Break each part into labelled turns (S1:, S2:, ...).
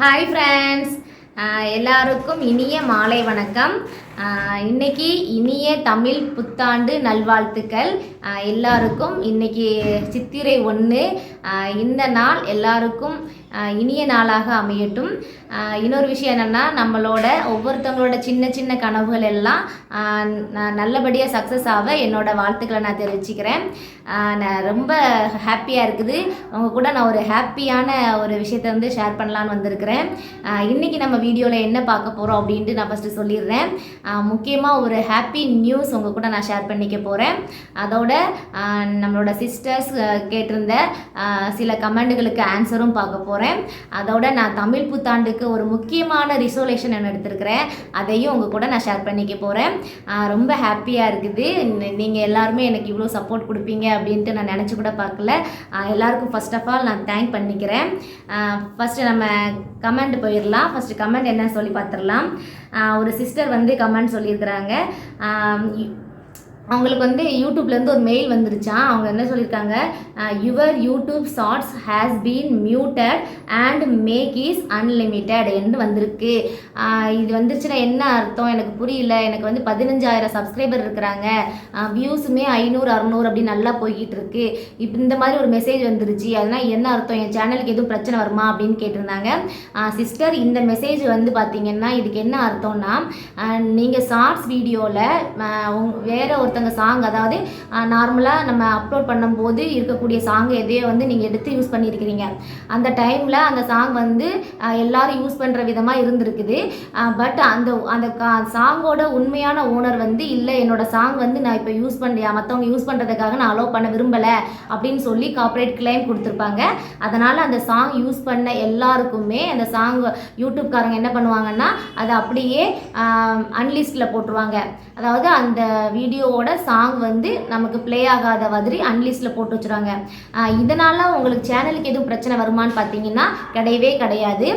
S1: Hi friends எல்லாருக்கும் இனிய மாலை வணக்கம். இன்னைக்கு இனிய தமிழ் புத்தாண்டு நல்வாழ்த்துக்கள். எல்லாருக்கும் இன்னைக்கு சித்திரை ஒன்று. இந்த நாள் எல்லாருக்கும் இனிய நாளாக அமையட்டும். இன்னொரு விஷயம் என்னென்னா நம்மளோட ஒவ்வொருத்தவங்களோட சின்ன சின்ன கனவுகள் எல்லாம் நல்லபடியாக சக்ஸஸ் ஆக என்னோட வாழ்த்துக்களை நான் தெரிவிச்சுக்கிறேன். நான் ரொம்ப ஹாப்பியாக இருக்குது. உங்கள் கூட நான் ஒரு ஹாப்பியான ஒரு விஷயத்தை வந்து ஷேர் பண்ணலான்னு வந்திருக்கிறேன். இன்றைக்கி நம்ம வீடியோவில் என்ன பார்க்க போகிறோம் அப்படின்ட்டு நான் ஃபஸ்ட்டு சொல்லிடுறேன். முக்கியமாக ஒரு ஹாப்பி நியூஸ் உங்கள் கூட நான் ஷேர் பண்ணிக்க போகிறேன் அதோட நம்மளோட சிஸ்டர்ஸ் கேட்டிருந்த சில கமெண்டுகளுக்கு ஆன்சரும் பார்க்க போகிறேன் அதோட நான் தமிழ் புத்தாண்டுக்கு ஒரு முக்கியமான ரிசோலேஷன் என்ன எடுத்திருக்கிறேன். அதையும் உங்கள் கூட நான் ஷேர் பண்ணிக்க போகிறேன் ரொம்ப ஹாப்பியாக இருக்குது. நீங்கள் எல்லாருமே எனக்கு இவ்வளோ சப்போர்ட் கொடுப்பீங்க அப்படின்ட்டு நான் நினச்சி கூட பார்க்கல. எல்லாருக்கும் ஃபஸ்ட் ஆஃப் ஆல் நான் தேங்க் பண்ணிக்கிறேன். ஃபஸ்ட்டு நம்ம கமெண்ட் போயிடலாம். ஃபஸ்ட்டு கமெண்ட் என்னன்னு சொல்லி பார்த்துடலாம். ஒரு சிஸ்டர் வந்து கமெண்ட் சொல்லியிருக்கிறாங்க. அவங்களுக்கு வந்து யூடியூப்லேருந்து ஒரு மெயில் வந்துருச்சா? அவங்க என்ன சொல்லியிருக்காங்க your YouTube shorts has been muted and make is unlimited என்று வந்திருக்கு. இது வந்துருச்சுன்னா என்ன அர்த்தம்? எனக்கு புரியல. எனக்கு வந்து பதினஞ்சாயிரம் சப்ஸ்கிரைபர் இருக்கிறாங்க. வியூஸுமே ஐநூறு அறநூறு அப்படி நல்லா போய்கிட்டு இருக்கு இப்போ இந்த மாதிரி ஒரு மெசேஜ் வந்துருச்சு. அதனால் என்ன அர்த்தம்? என் சேனலுக்கு எதுவும் பிரச்சனை வருமா? அப்படின்னு கேட்டிருந்தாங்க. சிஸ்டர் இந்த மெசேஜ் வந்து பார்த்தீங்கன்னா இதுக்கு என்ன அர்த்தம்னா நீங்கள் ஷார்ட்ஸ் வீடியோவில் வேற ஒருத்தங்க சாங் அதாவது நார்மலாக நம்ம அப்லோட் பண்ணும்போது இருக்கக்கூடிய சாங் எதையோ வந்து நீங்கள் எடுத்து யூஸ் பண்ணியிருக்கிறீங்க அந்த டைமில் அந்த சாங் வந்து எல்லாரும் யூஸ் பண்ணுற விதமாக இருந்திருக்குது. பட் அந்த அந்த சாங்கோட உண்மையான ஓனர் வந்து இல்லை என்னோட சாங் வந்து நான் இப்போ யூஸ் பண்ணலையா மற்றவங்க யூஸ் பண்ணுறதுக்காக நான் அலோவ் பண்ண விரும்பலை. அப்படின்னு சொல்லி கார்ப்பரேட் கிளைம் கொடுத்துருப்பாங்க. அதனால் அந்த சாங் யூஸ் பண்ண எல்லாருக்குமே அந்த சாங் யூடியூப்காரங்க என்ன பண்ணுவாங்கன்னா அதை அப்படியே அன்லிஸ்டில் போட்டுருவாங்க. அதாவது அந்த வீடியோவோட சாங் வந்து நமக்கு ப்ளே ஆகாத மாதிரி அன்லிஸ்டில் போட்டு வச்சுருவாங்க. இதனால் உங்களுக்கு சேனலுக்கு எதுவும் பிரச்சனை வருமான்னு பார்த்தீங்கன்னா கிடையவே கிடையாது.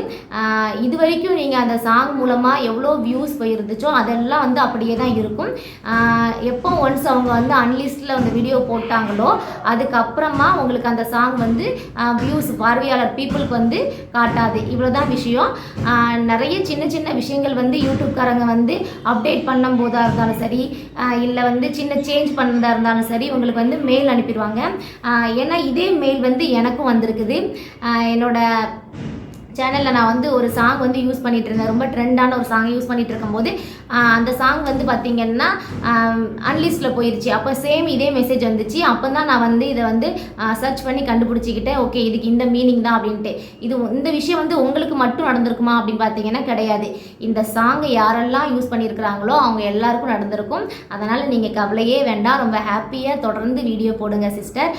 S1: இது வரைக்கும் நீங்கள் அந்த சாங் மூலமாக எவ்வளோ வியூஸ் போயிருந்துச்சோ அதெல்லாம் வந்து அப்படியே தான் இருக்கும். எப்போ ஒன்ஸ் அவங்க வந்து அன்லிஸ்டில் அந்த வீடியோ போட்டாங்களோ அதுக்கப்புறமா உங்களுக்கு அந்த சாங் வந்து வியூஸ் பார்வையாளர் பீப்புளுக்கு வந்து காட்டாது. இவ்வளோதான் விஷயம். நிறைய சின்ன சின்ன விஷயங்கள் வந்து யூடியூப்காரங்க வந்து அப்டேட் பண்ணும் போதாக இருந்தாலும் சரி இல்லை வந்து சின்ன சேஞ்ச் பண்ணுறதா இருந்தாலும் சரி உங்களுக்கு வந்து மெயில் அனுப்பிடுவாங்க. ஏன்னா இதே மெயில் வந்து எனக்கும் வந்திருக்குது. என்னோட சேனலில் நான் வந்து ஒரு சாங் வந்து யூஸ் பண்ணிகிட்டு இருந்தேன் ரொம்ப ட்ரெண்டான ஒரு சாங் யூஸ் பண்ணிகிட்டு இருக்கும்போது அந்த சாங் வந்து பார்த்திங்கன்னா அன்லிஸ்டில் போயிடுச்சு அப்போ சேம் இதே மெசேஜ் வந்துச்சு. அப்போ தான் நான் வந்து இதை வந்து சர்ச் பண்ணி கண்டுபிடிச்சிக்கிட்டேன். ஓகே இதுக்கு இந்த மீனிங் தான் அப்படின்ட்டு. இது இந்த விஷயம் வந்து உங்களுக்கு மட்டும் நடந்திருக்குமா அப்படின்னு பார்த்தீங்கன்னா கிடையாது. இந்த சாங்கை யாரெல்லாம் யூஸ் பண்ணியிருக்கிறாங்களோ அவங்க எல்லாருக்கும் நடந்திருக்கும். அதனால் நீங்கள் கவலையே வேண்டாம். ரொம்ப ஹாப்பியாக தொடர்ந்து வீடியோ போடுங்க சிஸ்டர்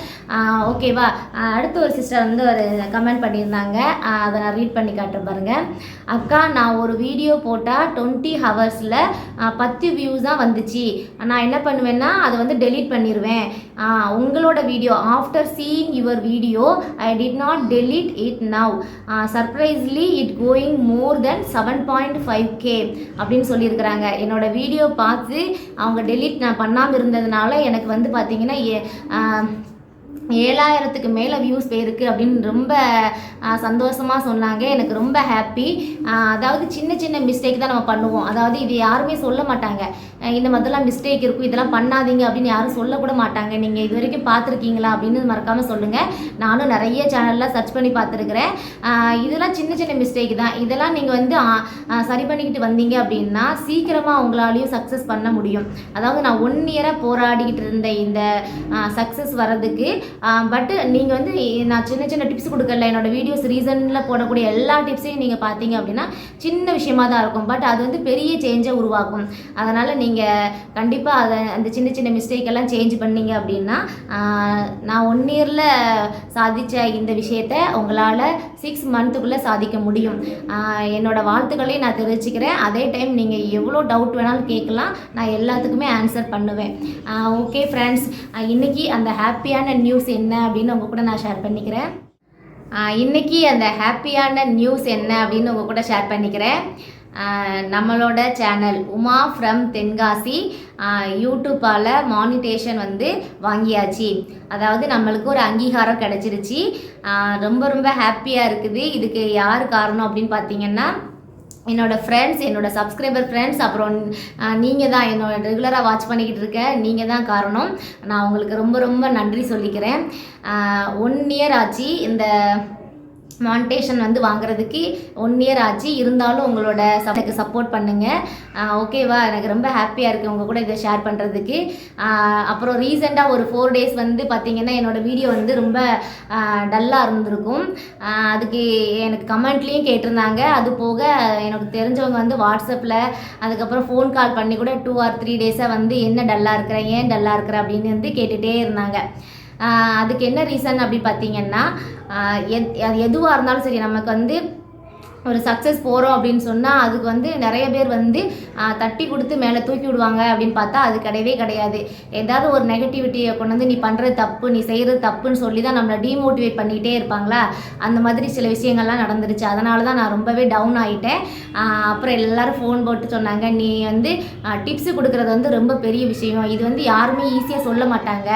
S1: ஓகேவா அடுத்து ஒரு சிஸ்டர் வந்து ஒரு கமெண்ட் பண்ணியிருந்தாங்க. அதை நான் ரீட் பண்ணி காட்டுறேன் பாருங்கள் அக்கா நான் ஒரு வீடியோ போட்டால் டுவெண்ட்டி ஹவர்ஸில் பத்து வியூஸ் தான் வந்துச்சு. நான் என்ன பண்ணுவேன்னா அதை வந்து டெலீட் பண்ணிடுவேன் உங்களோட video after seeing your video I did not delete it now surprisingly it going more than seven point five K அப்படின்னு சொல்லியிருக்கிறாங்க. என்னோட வீடியோ பார்த்து அவங்க டெலீட் நான் பண்ணாமல் இருந்ததுனால எனக்கு வந்து பார்த்தீங்கன்னா ஏ- ஏழாயிரத்துக்கு மேலே வியூஸ் போயிருக்கு அப்படின்னு ரொம்ப சந்தோஷமாக சொன்னாங்க. எனக்கு ரொம்ப ஹாப்பி அதாவது சின்ன சின்ன மிஸ்டேக் தான் நம்ம பண்ணுவோம். அதாவது இது யாருமே சொல்ல மாட்டாங்க. இந்த மாதிரிலாம் மிஸ்டேக் இருக்கும். இதெல்லாம் பண்ணாதீங்க அப்படின்னு யாரும் சொல்லக்கூட மாட்டாங்க. நீங்கள் இது வரைக்கும் பார்த்துருக்கீங்களா அப்படின்னு மறக்காமல் சொல்லுங்கள் நானும் நிறைய சேனலில் சர்ச் பண்ணி பார்த்துருக்குறேன். இதெல்லாம் சின்ன சின்ன மிஸ்டேக் தான். இதெல்லாம் நீங்கள் வந்து சரி பண்ணிக்கிட்டு வந்தீங்க அப்படின்னா சீக்கிரமாக உங்களாலையும் சக்ஸஸ் பண்ண முடியும். அதாவது நான் ஒன் இயராக போராடிக்கிட்டு இருந்த இந்த சக்ஸஸ் வர்றதுக்கு பட்டு நீங்கள் வந்து நான் சின்ன சின்ன டிப்ஸ் கொடுக்கல. என்னோட வீடியோஸ் ரீசனில் போடக்கூடிய எல்லா டிப்ஸையும் நீங்கள் பார்த்தீங்க அப்படின்னா சின்ன விஷயமாக தான் இருக்கும். பட் அது வந்து பெரிய சேஞ்சை உருவாக்கும். அதனால் நீங்கள் கண்டிப்பாக அதை அந்த சின்ன சின்ன மிஸ்டேக் எல்லாம் சேஞ்ச் பண்ணீங்க அப்படின்னா நான் ஒன் இயரில் சாதித்த இந்த விஷயத்த உங்களால் சிக்ஸ் மந்த்துக்குள்ளே சாதிக்க முடியும். என்னோடய வாழ்த்துக்களையும் நான் தெரிவிச்சுக்கிறேன். அதே டைம் நீங்கள் எவ்வளோ டவுட் வேணாலும் கேட்கலாம். நான் எல்லாத்துக்குமே ஆன்சர் பண்ணுவேன். ஓகே ஃப்ரெண்ட்ஸ் இன்றைக்கி அந்த ஹாப்பியான நியூஸ் என்ன அப்படின்னு உங்கள் கூட நான் ஷேர் பண்ணிக்கிறேன். இன்றைக்கி இன்னைக்கு அந்த ஹாப்பியான நியூஸ் என்ன அப்படின்னு உங்கள் கூட ஷேர் பண்ணிக்கிறேன். நம்மளோட சேனல் உமா ஃப்ரம் தென்காசி. யூடியூப்பால் மானிட்டேஷன் வந்து வாங்கியாச்சு. அதாவது நம்மளுக்கு ஒரு அங்கீகாரம் கிடச்சிருச்சு. ரொம்ப ரொம்ப ஹாப்பியாக இருக்குது. இதுக்கு யார் காரணம் அப்படின்னு பார்த்தீங்கன்னா என்னோடய ஃப்ரெண்ட்ஸ் என்னோட சப்ஸ்கிரைபர் ஃப்ரெண்ட்ஸ் அப்புறம் நீங்கள் தான் என்னோட ரெகுலராக வாட்ச் பண்ணிக்கிட்டு இருக்க. நீங்கள் தான் காரணம். நான் உங்களுக்கு ரொம்ப ரொம்ப நன்றி சொல்லிக்கிறேன். ஒன் இயர் ஆச்சு. இந்த மானிட்டேஷன் வந்து வாங்குறதுக்கு ஒன் இயர் ஆச்சு. இருந்தாலும் உங்களோட எனக்கு சப்போர்ட் பண்ணுங்கள் ஓகேவா எனக்கு ரொம்ப ஹாப்பியாக இருக்குது உங்கள் கூட இதை ஷேர் பண்ணுறதுக்கு அப்புறம் ரீசெண்டாக ஒரு ஃபோர் டேஸ் வந்து பார்த்திங்கன்னா என்னோட வீடியோ வந்து ரொம்ப டல்லாக இருந்திருக்கும். அதுக்கு எனக்கு கமெண்ட்லேயும் கேட்டிருந்தாங்க. அது போக எனக்கு தெரிஞ்சவங்க வந்து வாட்ஸ்அப்பில் அதுக்கப்புறம் ஃபோன் கால் பண்ணி கூட டூ ஆர் த்ரீ டேஸாக வந்து என்ன டல்லாக இருக்கிற? ஏன் டல்லாக இருக்கிற? அப்படின்னு வந்து கேட்டுகிட்டே இருந்தாங்க. அதுக்கு என்ன ரீசன் அப்படி பார்த்தீங்கன்னா எத் அது எதுவாக இருந்தாலும் சரி நமக்கு வந்து ஒரு சக்ஸஸ் போகிறோம் அப்படின்னு சொன்னால் அதுக்கு வந்து நிறைய பேர் வந்து தட்டி கொடுத்து மேலே தூக்கி விடுவாங்க அப்படின்னு பார்த்தா அது கிடையவே கிடையாது. ஏதாவது ஒரு நெகட்டிவிட்டியை கொண்டு வந்து நீ பண்ணுறது தப்பு நீ செய்கிறது தப்புன்னு சொல்லி தான் நம்மளை டீமோட்டிவேட் பண்ணிகிட்டே இருப்பாங்களா? அந்த மாதிரி சில விஷயங்கள்லாம் நடந்துருச்சு. அதனால தான் நான் ரொம்பவே டவுன் ஆகிட்டேன் அப்புறம் எல்லோரும் ஃபோன் போட்டு சொன்னாங்க நீ வந்து டிப்ஸு கொடுக்குறது வந்து ரொம்ப பெரிய விஷயம். இது வந்து யாருமே ஈஸியாக சொல்ல மாட்டாங்க.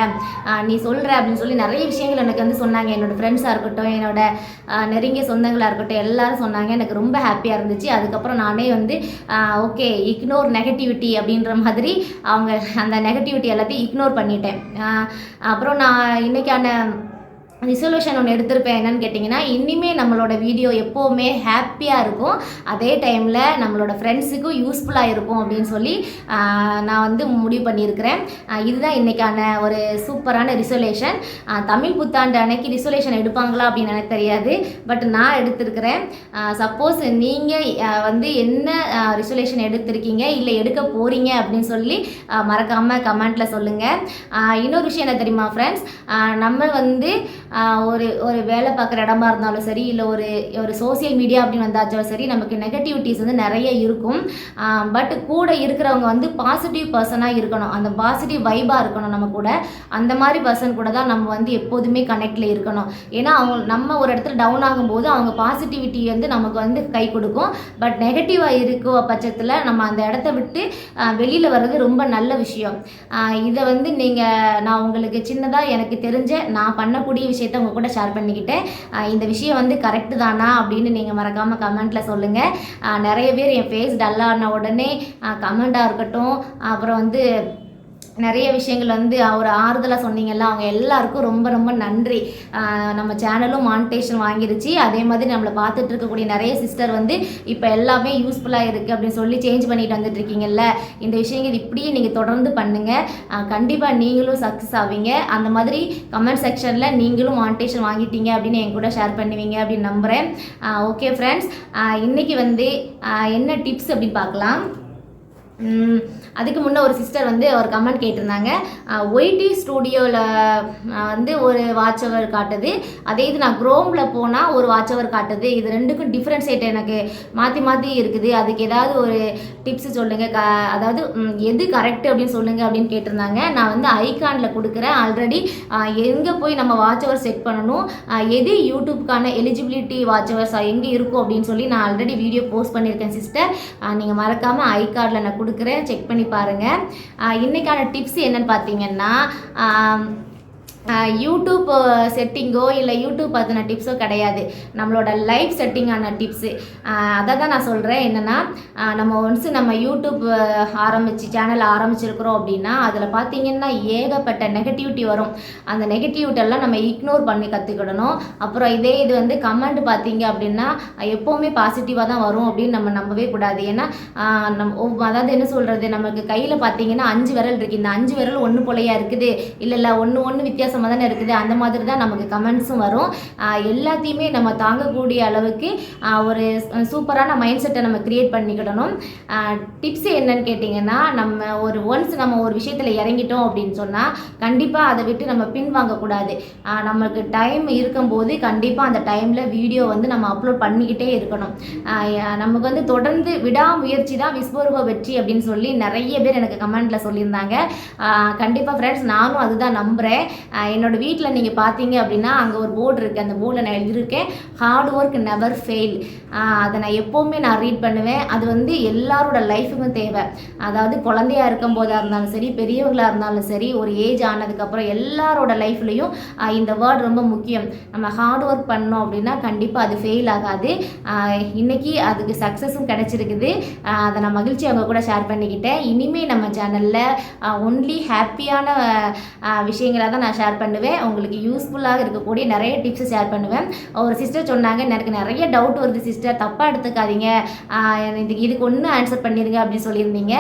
S1: நீ சொல்கிற அப்படின்னு சொல்லி நிறைய விஷயங்கள் எனக்கு வந்து சொன்னாங்க. என்னோடய ஃப்ரெண்ட்ஸாக இருக்கட்டும் என்னோட நெருங்கிய சொந்தங்களாக இருக்கட்டும் எல்லாரும் சொன்னாங்க. எனக்கு ரொம்ப ஹாப்பியாக இருந்துச்சு. அதுக்கப்புறம் நானே வந்து ஓகே இக்னோர் நெகட்டிவிட்டி அப்படின்ற மாதிரி அவங்க அந்த நெகட்டிவிட்டி எல்லாத்தையும் இக்னோர் பண்ணிட்டேன். அப்புறம் நான் இன்னைக்கான ரிசல்யூஷன் ஒன்று எடுத்திருப்பேன். என்னன்னு கேட்டிங்கன்னா இனிமேல் நம்மளோட வீடியோ எப்போவுமே ஹாப்பியாக இருக்கும். அதே டைமில் நம்மளோட ஃப்ரெண்ட்ஸுக்கும் யூஸ்ஃபுல்லாக இருக்கும் அப்படின்னு சொல்லி நான் வந்து முடிவு பண்ணியிருக்கிறேன். இதுதான் இன்றைக்கான ஒரு சூப்பரான ரிசல்யூஷன் தமிழ் புத்தாண்டு அன்னைக்கு ரிசல்யூஷன் எடுப்பாங்களா அப்படின்னு எனக்கு தெரியாது. பட் நான் எடுத்திருக்கிறேன். சப்போஸ் நீங்கள் வந்து என்ன ரிசல்யூஷன் எடுத்திருக்கீங்க இல்லை எடுக்க போகிறீங்க அப்படின்னு சொல்லி மறக்காமல் கமெண்ட்டில் சொல்லுங்கள் இன்னொரு விஷயம் என்ன தெரியுமா ஃப்ரெண்ட்ஸ் நம்ம வந்து ஒரு ஒரு வேலை பார்க்குற இடமா இருந்தாலும் சரி இல்லை ஒரு ஒரு சோஷியல் மீடியா அப்படின்னு வந்தாச்சும் சரி நமக்கு நெகட்டிவிட்டிஸ் வந்து நிறைய இருக்கும். பட் கூட இருக்கிறவங்க வந்து பாசிட்டிவ் பர்சனாக இருக்கணும். அந்த பாசிட்டிவ் வைபாக இருக்கணும் நம்ம கூட. அந்த மாதிரி பர்சன் கூட தான் நம்ம வந்து எப்போதுமே கனெக்டில் இருக்கணும். ஏன்னா அவங்க நம்ம ஒரு இடத்துல டவுன் ஆகும்போது அவங்க பாசிட்டிவிட்டி வந்து நமக்கு வந்து கை கொடுக்கும். பட் நெகட்டிவாக இருக்கும் பட்சத்தில் நம்ம அந்த இடத்த விட்டு வெளியில் வர்றது ரொம்ப நல்ல விஷயம். இதை வந்து நீங்கள் நான் உங்களுக்கு சின்னதாக எனக்கு தெரிஞ்ச நான் பண்ணக்கூடிய விஷயம் விஷயத்த உங்கள் கூட ஷேர் பண்ணிக்கிட்டேன். இந்த விஷயம் வந்து கரெக்டு தானா அப்படின்னு நீங்கள் மறக்காமல் கமெண்ட்டில் சொல்லுங்கள் நிறைய பேர் என் ஃபேஸ் டல்லான உடனே கமெண்ட்டாக இருக்கட்டும். அப்புறம் வந்து நிறைய விஷயங்கள் வந்து ஒரு ஆறுதலாக சொன்னீங்கல்ல அவங்க எல்லாருக்கும் ரொம்ப ரொம்ப நன்றி. நம்ம சேனலும் மானிட்டேஷன் வாங்கிருச்சு. அதே மாதிரி நம்மளை பார்த்துட்டு இருக்கக்கூடிய நிறைய சிஸ்டர் வந்து இப்போ எல்லாமே யூஸ்ஃபுல்லாக இருக்குது அப்படின்னு சொல்லி சேஞ்ச் பண்ணிட்டு வந்துட்டு இருக்கீங்கல்ல. இந்த விஷயங்கள் இப்படியே நீங்கள் தொடர்ந்து பண்ணுங்கள் கண்டிப்பாக நீங்களும் சக்ஸஸ் ஆவீங்க. அந்த மாதிரி கமெண்ட் செக்ஷனில் நீங்களும் மானிட்டேஷன் வாங்கிட்டீங்க அப்படின்னு என் கூட ஷேர் பண்ணுவீங்க அப்படின்னு நம்புகிறேன் ஓகே ஃப்ரெண்ட்ஸ் இன்றைக்கி வந்து என்ன டிப்ஸ் அப்படின்னு பார்க்கலாம். அதுக்கு முன்னே ஒரு சிஸ்டர் வந்து ஒரு கமெண்ட் கேட்டிருந்தாங்க. ஒய்டி ஸ்டூடியோவில் வந்து ஒரு வாட்ச் அவர் காட்டுது. அதே இது நான் குரோமில் போனால் ஒரு வாட்ச் அவர் காட்டுது. இது ரெண்டுக்கும் டிஃப்ரென்ஷியேட் எனக்கு மாற்றி மாற்றி இருக்குது. அதுக்கு ஏதாவது ஒரு டிப்ஸ் சொல்லுங்கள் க அதாவது எது கரெக்ட் அப்படின்னு சொல்லுங்கள் அப்படின்னு கேட்டிருந்தாங்க. நான் வந்து ஐகானில் கொடுக்குறேன். ஆல்ரெடி எங்கே போய் நம்ம வாட்ச் அவர் செட் பண்ணணும்? எது யூடியூப்க்கான எலிஜிபிலிட்டி வாட்ச் அவர்ஸ் எங்கே இருக்கும் அப்படின்னு சொல்லி நான் ஆல்ரெடி வீடியோ போஸ்ட் பண்ணியிருக்கேன் சிஸ்டர் நீங்கள் மறக்காமல் ஐ கார்டில் நான் கொடுக்குறேன். செக் பண்ணி பாருங்கள் இன்றைக்கான டிப்ஸ் என்னன்னு பார்த்தீங்கன்னா யூடியூப் செட்டிங்கோ இல்லை யூடியூப் பார்த்தின டிப்ஸோ கிடையாது. நம்மளோட லைஃப் செட்டிங்கான டிப்ஸு அதை தான் நான் சொல்கிறேன் என்னென்னா நம்ம ஒன்ஸ் நம்ம யூடியூப் ஆரம்பித்து சேனல் ஆரம்பிச்சிருக்கிறோம் அப்படின்னா அதில் பார்த்தீங்கன்னா ஏகப்பட்ட நெகட்டிவிட்டி வரும். அந்த நெகட்டிவிட்டெல்லாம் நம்ம இக்னோர் பண்ணி கற்றுக்கிடணும் அப்புறம் இதே இது வந்து கமெண்ட் பார்த்தீங்க அப்படின்னா எப்போவுமே பாசிட்டிவாக தான் வரும் அப்படின்னு நம்ம நம்பவே கூடாது. ஏன்னா நம்ம நம் ஒவ்- அதாவது என்ன சொல்கிறது நமக்கு கையில் பார்த்தீங்கன்னா அஞ்சு விரல் இருக்குது இந்த அஞ்சு விரல் ஒன்று போலையாக இருக்குது? இல்லை இல்லை ஒன்று ஒன்று வித்தியாசமாக தானே இருக்குது. அந்த மாதிரி தான் நமக்கு கமெண்ட்ஸும் வரும். எல்லாத்தையுமே நம்ம தாங்கக்கூடிய அளவுக்கு ஒரு சூப்பரான மைண்ட் செட்டை நம்ம க்ரியேட் பண்ணிக்கிடணும். டிப்ஸ் என்னன்னு கேட்டிங்கன்னா நம்ம ஒரு ஒன்ஸ் நம்ம ஒரு விஷயத்தில் இறங்கிட்டோம் அப்படின்னு சொன்னால் கண்டிப்பாக அதை விட்டு நம்ம பின்வாங்கக்கூடாது. நமக்கு டைம் இருக்கும்போது கண்டிப்பாக அந்த டைமில் வீடியோ வந்து நம்ம அப்லோட் பண்ணிக்கிட்டே இருக்கணும். நமக்கு வந்து தொடர்ந்து விடாமுயற்சி தான் விஸ்வரூப வெற்றி அப்படின்னு சொல்லி நிறைய பேர் எனக்கு கமெண்ட்டில் சொல்லியிருந்தாங்க. கண்டிப்பாக ஃப்ரெண்ட்ஸ் நானும் அதுதான் நம்புகிறேன் என்னோடய என்னோட வீட்டில் நீங்கள் பார்த்தீங்க அப்படின்னா அங்கே ஒரு போர்டு இருக்குது அந்த போர்டில் நான் எழுதியிருக்கேன் ஹார்ட் ஒர்க் நெவர் ஃபெயில் அதை நான் எப்போவுமே நான் ரீட் பண்ணுவேன். அது வந்து எல்லாரோட லைஃபுக்கும் தேவை. அதாவது குழந்தையா இருக்கும் போதாக இருந்தாலும் சரி பெரியவங்களாக இருந்தாலும் சரி ஒரு ஏஜ் ஆனதுக்கப்புறம் எல்லாரோட லைஃப்லேயும் இந்த வேர்ட் ரொம்ப முக்கியம். நம்ம ஹார்ட் ஒர்க் பண்ணோம் அப்படின்னா கண்டிப்பாக அது ஃபெயில் ஆகாது. இன்றைக்கி இன்னைக்கு அதுக்கு சக்ஸஸும் கிடச்சிருக்குது. அதை நான் மகிழ்ச்சி அவங்க கூட ஷேர் பண்ணிக்கிட்டேன். இனிமேல் நம்ம சேனலில் ஒன்லி ஹாப்பியான விஷயங்களை தான் நான் ஷேர் ஷேர் பண்ணுவேன். உங்களுக்கு யூஸ்ஃபுல்லாக இருக்கக்கூடிய நிறைய டிப்ஸ் ஷேர் பண்ணுவேன். ஒரு சிஸ்டர் சொன்னாங்க எனக்கு நிறைய டவுட் வருது சிஸ்டர் தப்பாக எடுத்துக்காதீங்க. இதுக்கு இதுக்கு ஒன்று ஆன்சர் பண்ணிடுங்க அப்படின்னு சொல்லியிருந்தீங்க.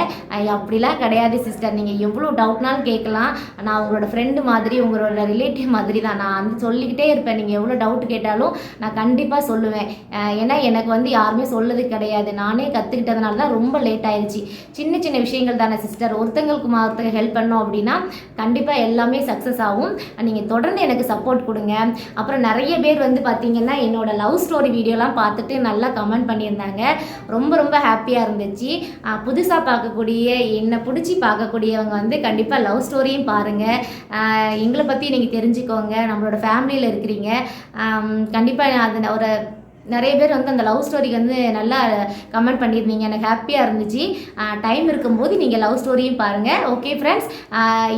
S1: அப்படிலாம் கிடையாது சிஸ்டர் நீங்கள் எவ்வளோ டவுட்னாலும் கேட்கலாம். நான் உங்களோட ஃப்ரெண்டு மாதிரி உங்களோட ரிலேட்டிவ் மாதிரி தான். நான் வந்து சொல்லிக்கிட்டே இருப்பேன். நீங்கள் எவ்வளோ டவுட் கேட்டாலும் நான் கண்டிப்பாக சொல்லுவேன். ஏன்னா எனக்கு வந்து யாருமே சொல்லது கிடையாது. நானே கற்றுக்கிட்டதுனால தான் ரொம்ப லேட் ஆயிடுச்சு சின்ன சின்ன விஷயங்கள் தானே சிஸ்டர் ஒருத்தங்களுக்கு ஒருத்தங்க ஹெல்ப் பண்ணோம் அப்படின்னா கண்டிப்பாக எல்லாமே சக்ஸஸ் ஆகும். நீங்கள் தொடர்ந்து எனக்கு சப்போர்ட் கொடுங்க. அப்புறம் நிறைய பேர் வந்து பார்த்தீங்கன்னா என்னோட லவ் ஸ்டோரி வீடியோலாம் பார்த்துட்டு நல்லா கமெண்ட் பண்ணியிருந்தாங்க. ரொம்ப ரொம்ப ஹாப்பியாக இருந்துச்சு. புதுசாக பார்க்கக்கூடிய என்னை பிடிச்சி பார்க்கக்கூடியவங்க வந்து கண்டிப்பாக லவ் ஸ்டோரியும் பாருங்கள் எங்களை பற்றி நீங்கள் தெரிஞ்சுக்கோங்க. நம்மளோட ஃபேமிலியில் இருக்கிறீங்க. கண்டிப்பாக அது ஒரு நிறைய பேர் வந்து அந்த லவ் ஸ்டோரிக்கு வந்து நல்லா கமெண்ட் பண்ணியிருந்தீங்க. எனக்கு ஹாப்பியாக இருந்துச்சு. டைம் இருக்கும்போது நீங்கள் லவ் ஸ்டோரியும் பாருங்கள் ஓகே ஃப்ரெண்ட்ஸ்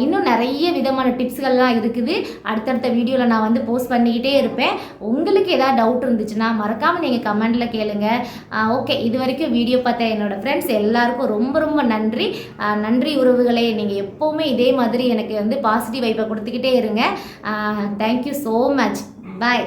S1: இன்னும் நிறைய விதமான டிப்ஸ்கள்லாம் இருக்குது. அடுத்தடுத்த வீடியோவில் நான் வந்து போஸ்ட் பண்ணிக்கிட்டே இருப்பேன். உங்களுக்கு ஏதாவது டவுட் இருந்துச்சுன்னா மறக்காமல் நீங்கள் கமெண்டில் கேளுங்க. ஓகே இது வரைக்கும் வீடியோ பார்த்த என்னோட ஃப்ரெண்ட்ஸ் எல்லாருக்கும் ரொம்ப ரொம்ப நன்றி. நன்றி உறவுகளே. நீங்கள் எப்போவுமே இதே மாதிரி எனக்கு வந்து பாசிட்டிவ் வைப்பை கொடுத்துக்கிட்டே இருங்க. Thank you so much bye